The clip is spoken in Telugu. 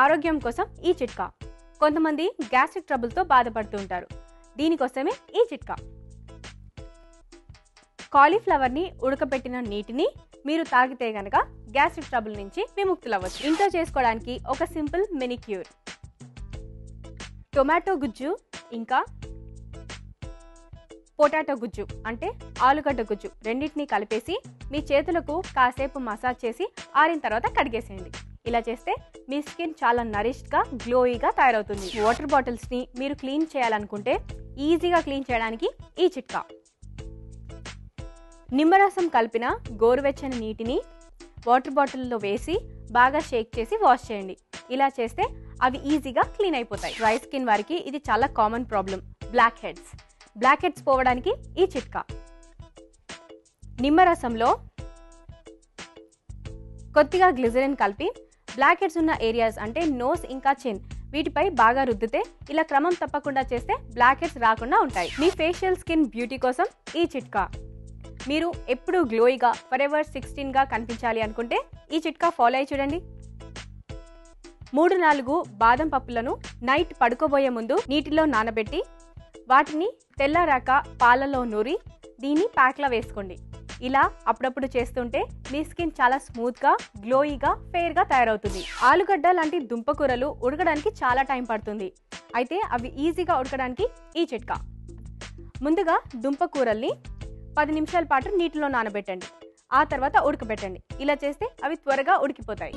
ఆరోగ్యం కోసం ఈ చిట్కా. కొంతమంది గ్యాస్ట్రిక్ ట్రబుల్తో బాధపడుతూ ఉంటారు. దీనికోసమే ఈ చిట్కా. కాలీఫ్లవర్ని ఉడకబెట్టిన నీటిని మీరు తాగితే గనక గ్యాస్ట్రిక్ ట్రబుల్ నుంచి విముక్తులవ్వచ్చు. ఇంట్లో చేసుకోవడానికి ఒక సింపుల్ మెనిక్యూర్. టొమాటో గుజ్జు ఇంకా పొటాటో గుజ్జు అంటే ఆలుగడ్డ గుజ్జు రెండింటిని కలిపేసి మీ చేతులకు కాసేపు మసాజ్ చేసి ఆరిన తర్వాత కడిగేసేయండి. ఇలా చేస్తే మీ స్కిన్ చాలా నరిష్గా గ్లోయిగా తయారవుతుంది. వాటర్ బాటిల్స్ని మీరు క్లీన్ చేయాలనుకుంటే ఈజీగా క్లీన్ చేయడానికి ఈ చిట్కా. నిమ్మరసం కలిపిన గోరువెచ్చని నీటిని వాటర్ బాటిల్లో వేసి బాగా షేక్ చేసి వాష్ చేయండి. ఇలా చేస్తే అవి ఈజీగా క్లీన్ అయిపోతాయి. డ్రై స్కిన్ వారికి ఇది చాలా common problem. Blackheads. Blackheads పోవడానికి ఈ చిట్కా. నిమ్మరసంలో కొద్దిగా గ్లిజరిన్ కలిపి బ్లాక్ హెడ్స్ ఉన్న ఏరియాస్ అంటే నోస్ ఇంకా చిన్ వీటిపై బాగా రుద్దితే ఇలా క్రమం తప్పకుండా చేస్తే బ్లాక్ హెడ్స్ రాకుండా ఉంటాయి. మీ ఫేషియల్ స్కిన్ బ్యూటీ కోసం ఈ చిట్కా. మీరు ఎప్పుడు గ్లోయిగా ఫర్ ఎవర్ సిక్స్టీన్గా కనిపించాలి అనుకుంటే ఈ చిట్కా ఫాలో అయ్యి చూడండి. మూడు నాలుగు బాదం పప్పులను నైట్ పడుకోబోయే ముందు నీటిలో నానబెట్టి వాటిని తెల్లారాక పాలలో నూరి దీన్ని ప్యాక్లా వేసుకోండి. ఇలా అప్పుడప్పుడు చేస్తుంటే మీ స్కిన్ చాలా స్మూత్గా గ్లోయిగా ఫెయిర్గా తయారవుతుంది. ఆలుగడ్డ లాంటి దుంపకూరలు ఉడకడానికి చాలా టైం పడుతుంది. అయితే అవి ఈజీగా ఉడకడానికి ఈ చిట్కా. ముందుగా దుంపకూరల్ని పది నిమిషాల పాటు నీటిలో నానబెట్టండి. ఆ తర్వాత ఉడకబెట్టండి. ఇలా చేస్తే అవి త్వరగా ఉడికిపోతాయి.